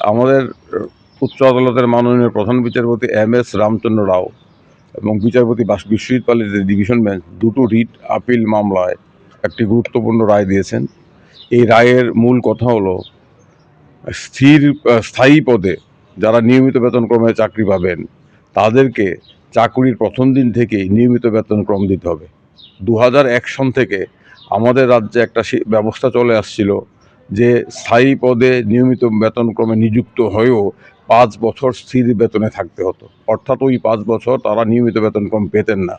আমাদের উচ্চ আদালতের মাননীয় প্রধান বিচারপতি এম এস রামচন্দ্র রাও এবং বিচারপতি বাস- বিশ্বজিৎ পালের যে ডিভিশন বেঞ্চ, দুটো রিট আপিল মামলায় একটি গুরুত্বপূর্ণ রায় দিয়েছেন। এই রায়ের মূল কথা হলো, স্থির স্থায়ী পদে যারা নিয়মিত বেতনক্রমে চাকরি পাবেন, তাদেরকে চাকরির প্রথম দিন থেকেই নিয়মিত বেতনক্রম দিতে হবে। দু সন থেকে আমাদের রাজ্যে একটা ব্যবস্থা চলে আসছিল যে স্থায়ী পদে নিয়মিত বেতনক্রমে নিযুক্ত হয়েও পাঁচ বছর স্থির বেতনে থাকতে হতো। অর্থাৎ ওই পাঁচ বছর তারা নিয়মিত বেতনক্রম পেতেন না।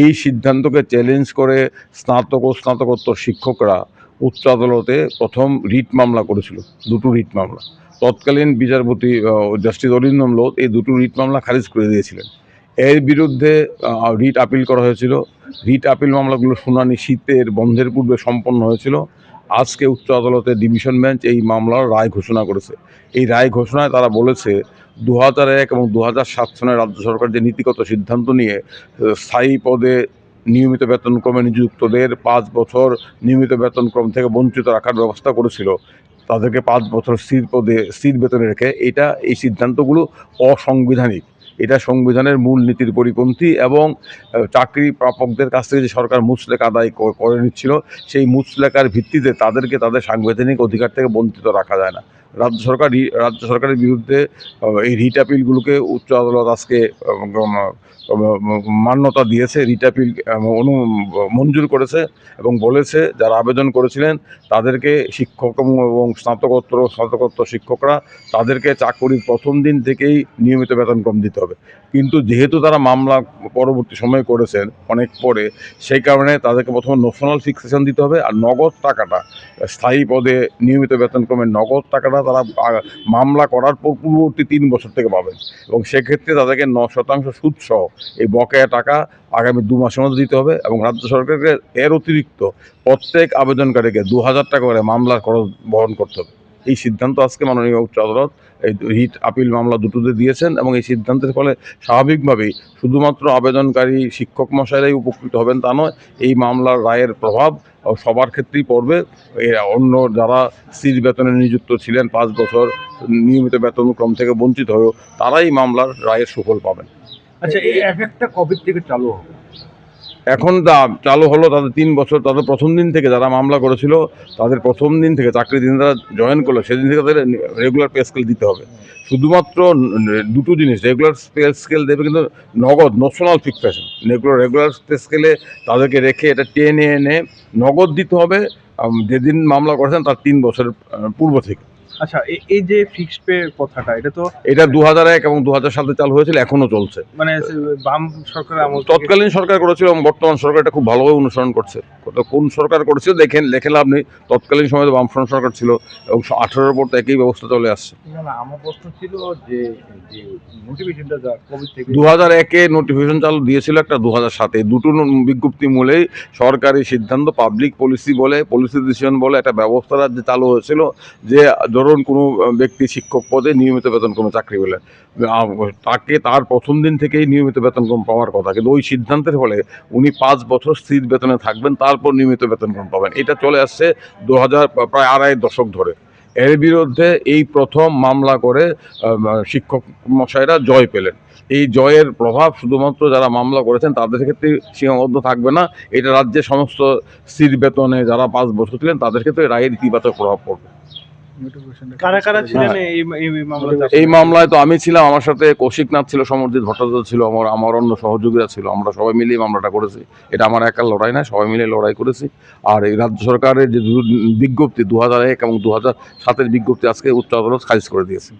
এই সিদ্ধান্তকে চ্যালেঞ্জ করে স্নাতক ও স্নাতকোত্তর শিক্ষকরা উচ্চ আদালতে প্রথম রিট মামলা করেছিল, দুটো রিট মামলা। তৎকালীন বিচারপতি জাস্টিস অরিন্দম লোধ এই দুটো রিট মামলা খারিজ করে দিয়েছিলেন। এর বিরুদ্ধে রিট আপিল করা হয়েছিল। রিট আপিল মামলাগুলো শুনানি শীতের বন্ধের পূর্বে সম্পন্ন হয়েছিল। আজকে উচ্চ আদালতে ডিভিশন বেঞ্চ এই মামলার রায় ঘোষণা করেছে। এই রায় ঘোষণায় তারা বলেছে দু হাজার এক এবং দু হাজার সাত সনে রাজ্য সরকার যে নীতিগত সিদ্ধান্ত নিয়ে, স্থায়ী পদে নিয়মিত বেতনক্রমে নিযুক্তদের পাঁচ বছর নিয়মিত বেতনক্রম থেকে বঞ্চিত রাখার ব্যবস্থা করেছিল। তাদেরকে পাঁচ বছর স্থির পদে, স্থির বেতনে রেখে, এটা এই সিদ্ধান্তগুলো অসাংবিধানিক। এটা সংবিধানের মূল নীতির পরিপন্থী এবং চাকরি প্রাপকদের কাছ থেকে যে সরকার মুসলেক আদায় করে নিচ্ছিল, সেই মুসলেকার ভিত্তিতে তাদেরকে তাদের সাংবিধানিক অধিকার থেকে বঞ্চিত রাখা যায় না। রাজ্য সরকার রাজ্য সরকারের বিরুদ্ধে এই রিট আপিলগুলোকে উচ্চ আদালত আজকে মান্যতা দিয়েছে। রিট আপিল অনু, মঞ্জুর করেছে এবং বলেছে, যারা আবেদন করেছিলেন, তাদেরকে শিক্ষক এবং স্নাতকোত্তর স্নাতকোত্তর শিক্ষকরা, তাদেরকে চাকরির প্রথম দিন থেকেই নিয়মিত বেতনক্রম দিতে হবে। কিন্তু যেহেতু তারা মামলা পরবর্তী সময়ে করেছেন, অনেক পরে, সেই কারণে তাদেরকে প্রথমে নোশনাল ফিক্সেশন দিতে হবে। আর নগদ টাকাটা, স্থায়ী পদে নিয়মিত বেতনক্রমের নগদ টাকাটা তারা মামলা করার পর পূর্ববর্তী তিন বছর থেকে পাবেন। এবং সেক্ষেত্রে তাদেরকে ন শতাংশ সুদসহ এই বকেয়া টাকা আগামী দু মাসের মধ্যে দিতে হবে এবং রাজ্য সরকারকে এর অতিরিক্ত প্রত্যেক আবেদনকারীকে দু হাজার টাকা করে মামলার খরচ বহন করতে হবে। এই সিদ্ধান্ত আজকে মাননীয় উচ্চ আদালত, এই হিট আপিল মামলা দুটোতে দিয়েছেন এবং এই সিদ্ধান্তের ফলে স্বাভাবিকভাবেই শুধুমাত্র আবেদনকারী শিক্ষক মশাইরাই উপকৃত হবেন তা নয়, এই মামলার রায়ের প্রভাব সবার ক্ষেত্রেই পড়বে। অন্য যারা স্থির বেতনে নিযুক্ত ছিলেন পাঁচ বছর, নিয়মিত বেতনক্রম থেকে বঞ্চিত হয়েও, তারাই মামলার রায়ের সুফল পাবেন। আচ্ছা এই এফেক্টটা কবে থেকে চালু হবে? এখন তা চালু হলো, তাদের তিন বছর, তাদের প্রথম দিন থেকে যারা মামলা করেছিল, তাদের প্রথম দিন থেকে চাকরি দিন তারা জয়েন করল, সেদিন থেকে তাদের রেগুলার পে স্কেল দিতে হবে। শুধুমাত্র দুটো জিনিস রেগুলার পে স্কেল দেবে কিন্তু নগদ national fixation regular regular pay স্কেলে তাদেরকে রেখে এটা টেনে এনে নগদ দিতে হবে। যেদিন মামলা করেছেন, তার তিন বছরের পূর্ব থেকে। আচ্ছা এই যে ফিক্সড পে কথাটা এটা তো এটা দু হাজার এক এবং দু হাজার সালে চালু হয়েছিল এখনও চলছে। মানে বাম সরকার আমল তৎকালীন সরকার করেছিল এবং বর্তমান সরকার এটা খুব ভালোভাবে অনুসরণ করছে। কোন সরকার করেছিল দেখেন লেখে লাভ নেই। তৎকালীন সময় বামফ্রন্ট সরকার ছিল এবং আঠারোর পর তো একই ব্যবস্থা চলে আসছে। না না আমার প্রশ্ন ছিল যে যে মোটিভেশনটা যা কবে থেকে দু হাজার একে নোটিফিকেশন চালু দিয়েছিল একটা দু হাজার সাতে দুটো বিজ্ঞপ্তি মূলেই সরকারি সিদ্ধান্ত পাবলিক পলিসি বলে পলিসি ডিসিশন বলে একটা ব্যবস্থা রাজ্যে চালু হয়েছিল যে ধরুন কোনো ব্যক্তি শিক্ষক পদে নিয়মিত বেতনক্রমে চাকরি পেলেন তাকে তার প্রথম দিন থেকেই নিয়মিত বেতন কম পাওয়ার কথা। কিন্তু ওই সিদ্ধান্তের ফলে উনি পাঁচ বছর স্থির বেতনে থাকবেন তারপর নিয়মিত বেতন বেতনক্রম পাবেন। এটা চলে আসছে দু হাজার প্রায় আড়াই দশক ধরে। এর বিরুদ্ধে এই প্রথম মামলা করে শিক্ষক মশাইরা জয় পেলেন। এই জয়ের প্রভাব শুধুমাত্র যারা মামলা করেছেন, তাদের ক্ষেত্রে সীমাবদ্ধ থাকবে না। এটা রাজ্যের সমস্ত স্থির বেতনে যারা পাঁচ বছর ছিলেন, তাদের ক্ষেত্রে রায়ের ইতিবাচক প্রভাব পড়বে। কারা কারা ছিলেন। এই মামলায় তো আমি ছিলাম আমার সাথে কৌশিক নাথ ছিল সমর্জিত ভট্টাচার্য ছিল আমার আমার অন্য সহযোগীরা ছিল আমরা সবাই মিলিয়ে মামলাটা করেছি। এটা আমার একার লড়াই না সবাই মিলে লড়াই করেছি। আর এই রাজ্য সরকারের যে বিজ্ঞপ্তি দু হাজার এক এবং দু হাজার সাতের বিজ্ঞপ্তি আজকে উচ্চ আদালত খারিজ করে দিয়েছে।